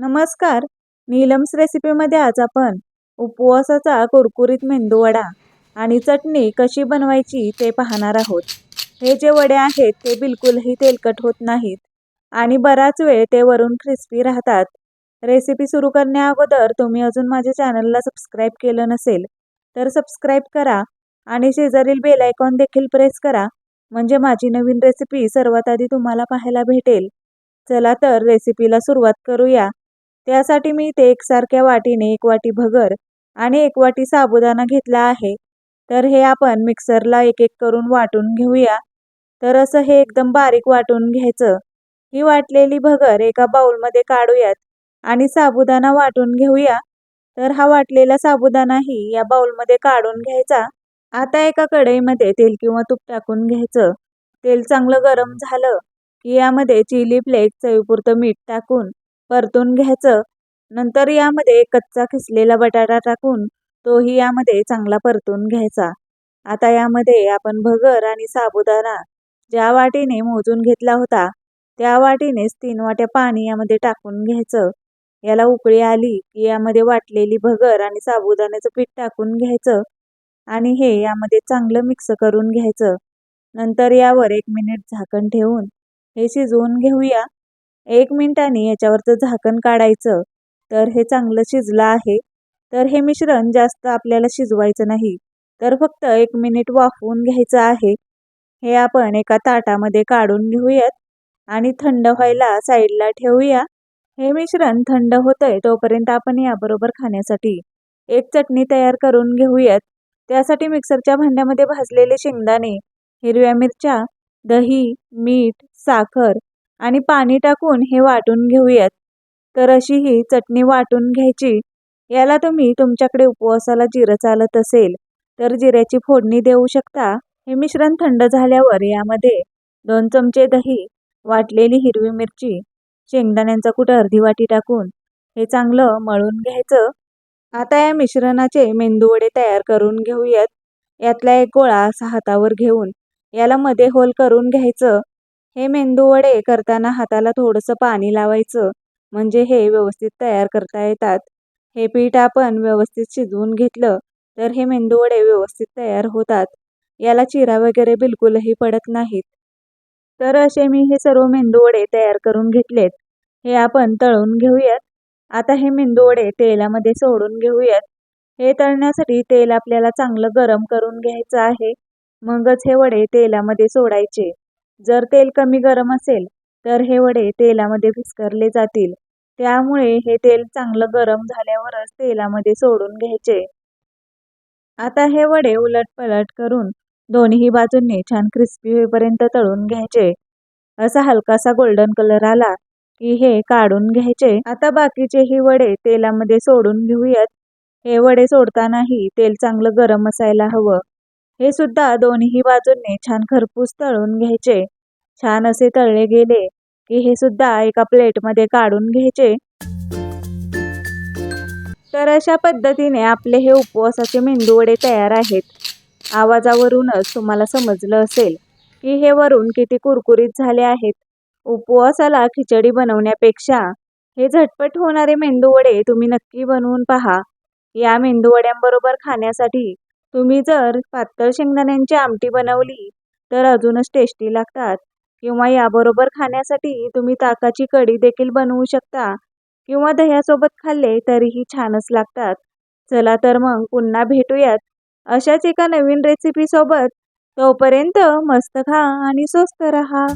नमस्कार. नीलम्स रेसिपीमध्ये आज आपण उपवासाचा कुरकुरीत मेंदूवडा आणि चटणी कशी बनवायची ते पाहणार आहोत. हे जे वडे आहेत ते बिलकुलही तेलकट होत नाहीत आणि बराच वेळ ते वरून क्रिस्पी राहतात. रेसिपी सुरू करण्याअगोदर तुम्ही अजून माझ्या चॅनलला सबस्क्राईब केलं नसेल तर सबस्क्राईब करा आणि शेजारील बेल आयकॉन देखील प्रेस करा म्हणजे माझी नवीन रेसिपी सर्वात आधी तुम्हाला पाहायला भेटेल. चला तर रेसिपीला सुरुवात करूया. त्यासाठी मी इथे एकसारख्या वाटीने एक वाटी भगर आणि एक वाटी साबुदाणा घेतला आहे. तर हे आपण मिक्सरला एक एक करून वाटून घेऊया. तर असं हे एकदम बारीक वाटून घ्यायचं. ही वाटलेली भगर एका बाउलमध्ये काढूयात आणि साबुदाणा वाटून घेऊया. तर हा वाटलेला साबुदाणाही या बाउलमध्ये काढून घ्यायचा. आता एका कढईमध्ये तेल किंवा तूप टाकून घ्यायचं. तेल चांगलं गरम झालं की यामध्ये चिली फ्लेक्स चवीपुरतं मीठ टाकून परतून घ्यायचं. नंतर यामध्ये कच्चा खिसलेला बटाटा टाकून तोही यामध्ये चांगला परतून घ्यायचा. आता यामध्ये आपण भगर आणि साबुदाणा ज्या वाटीने मोजून घेतला होता त्या वाटीनेच तीन वाट्या पाणी यामध्ये टाकून घ्यायचं. याला उकळी आली की यामध्ये वाटलेली भगर आणि साबुदाण्याचं पीठ टाकून घ्यायचं आणि हे यामध्ये चांगलं मिक्स करून घ्यायचं. नंतर यावर एक मिनिट झाकण ठेवून हे शिजवून घेऊया. एक मिनटाने याच्यावरचं झाकण काढायचं तर हे चांगलं शिजलं आहे. तर हे मिश्रण जास्त आपल्याला शिजवायचं नाही. तर फक्त एक मिनिट वाफवून घ्यायचं आहे. हे आपण एका ताटामध्ये काढून घेऊयात आणि थंड व्हायला साईडला ठेवूया. हे मिश्रण थंड होतंय तोपर्यंत आपण याबरोबर खाण्यासाठी एक चटणी तयार करून घेऊयात. त्यासाठी मिक्सरच्या भांड्यामध्ये भाजलेले शेंगदाणे हिरव्या मिरच्या दही मीठ साखर आणि पाणी टाकून हे वाटून घेऊयात. तर अशी ही चटणी वाटून घ्यायची. याला तुम्ही तुमच्याकडे उपवासाला जिरं चालत असेल तर जिऱ्याची फोडणी देऊ शकता. हे मिश्रण थंड झाल्यावर यामध्ये दोन चमचे दही वाटलेली हिरवी मिरची शेंगदाण्यांचा कुठं अर्धी वाटी टाकून हे चांगलं मळून घ्यायचं. आता या मिश्रणाचे मेंदूवडे तयार करून घेऊयात. यातला एक गोळा असा हातावर घेऊन याला मध्ये होल करून घ्यायचं. हे मेंदूवडे करताना हाताला थोडंसं पाणी लावायचं म्हणजे हे व्यवस्थित तयार करता येतात. हे पीठ आपण व्यवस्थित शिजवून घेतलं तर हे मेंदूवडे व्यवस्थित तयार होतात. याला चिरा वगैरे बिलकुलही पडत नाहीत. तर असे मी हे सर्व मेंदूवडे तयार करून घेतलेत. हे आपण तळून घेऊयात. आता हे मेंदूवडे तेलामध्ये सोडून घेऊयात. हे तळण्यासाठी तेल आपल्याला चांगलं गरम करून घ्यायचं आहे. मगच हे वडे तेलामध्ये सोडायचे. जर तेल कमी गरम असेल तर हे वडे तेलामध्ये विस्करले जातील. त्यामुळे हे तेल चांगलं गरम झाल्यावरच तेलामध्ये सोडून घ्यायचे. आता हे वडे उलट पलट करून दोन्ही बाजूंनी छान क्रिस्पी होईपर्यंत तळून घ्यायचे. असा हलकासा गोल्डन कलर आला की हे काढून घ्यायचे. आता बाकीचे ही वडे तेलामध्ये सोडून घेऊयात. हे वडे सोडतानाही तेल चांगलं गरम असायला हवं. हे सुद्धा दोन्ही बाजूंनी छान खरपूस तळून घ्यायचे. छान असे तळले गेले की हे सुद्धा एका प्लेटमध्ये काढून घ्यायचे. तर अशा पद्धतीने आपले हे उपवासाचे मेंदूवडे तयार आहेत. आवाजावरूनच तुम्हाला समजलं असेल की हे वरून किती कुरकुरीत झाले आहेत. उपवासाला खिचडी बनवण्यापेक्षा हे झटपट होणारे मेंदूवडे तुम्ही नक्की बनवून पहा. या मेंदूवड्यांबरोबर खाण्यासाठी तुम्ही जर पातळ शेंगदाण्यांची आमटी बनवली तर अजूनच टेस्टी लागतात. किंवा याबरोबर खाण्यासाठी तुम्ही ताकाची कढी देखील बनवू शकता. किंवा दह्यासोबत खाल्ले तरीही छानच लागतात. चला तर मग पुन्हा भेटूयात. अशाच एका नवीन रेसिपीसोबत तोपर्यंत मस्त खा आणि स्वस्त रहा.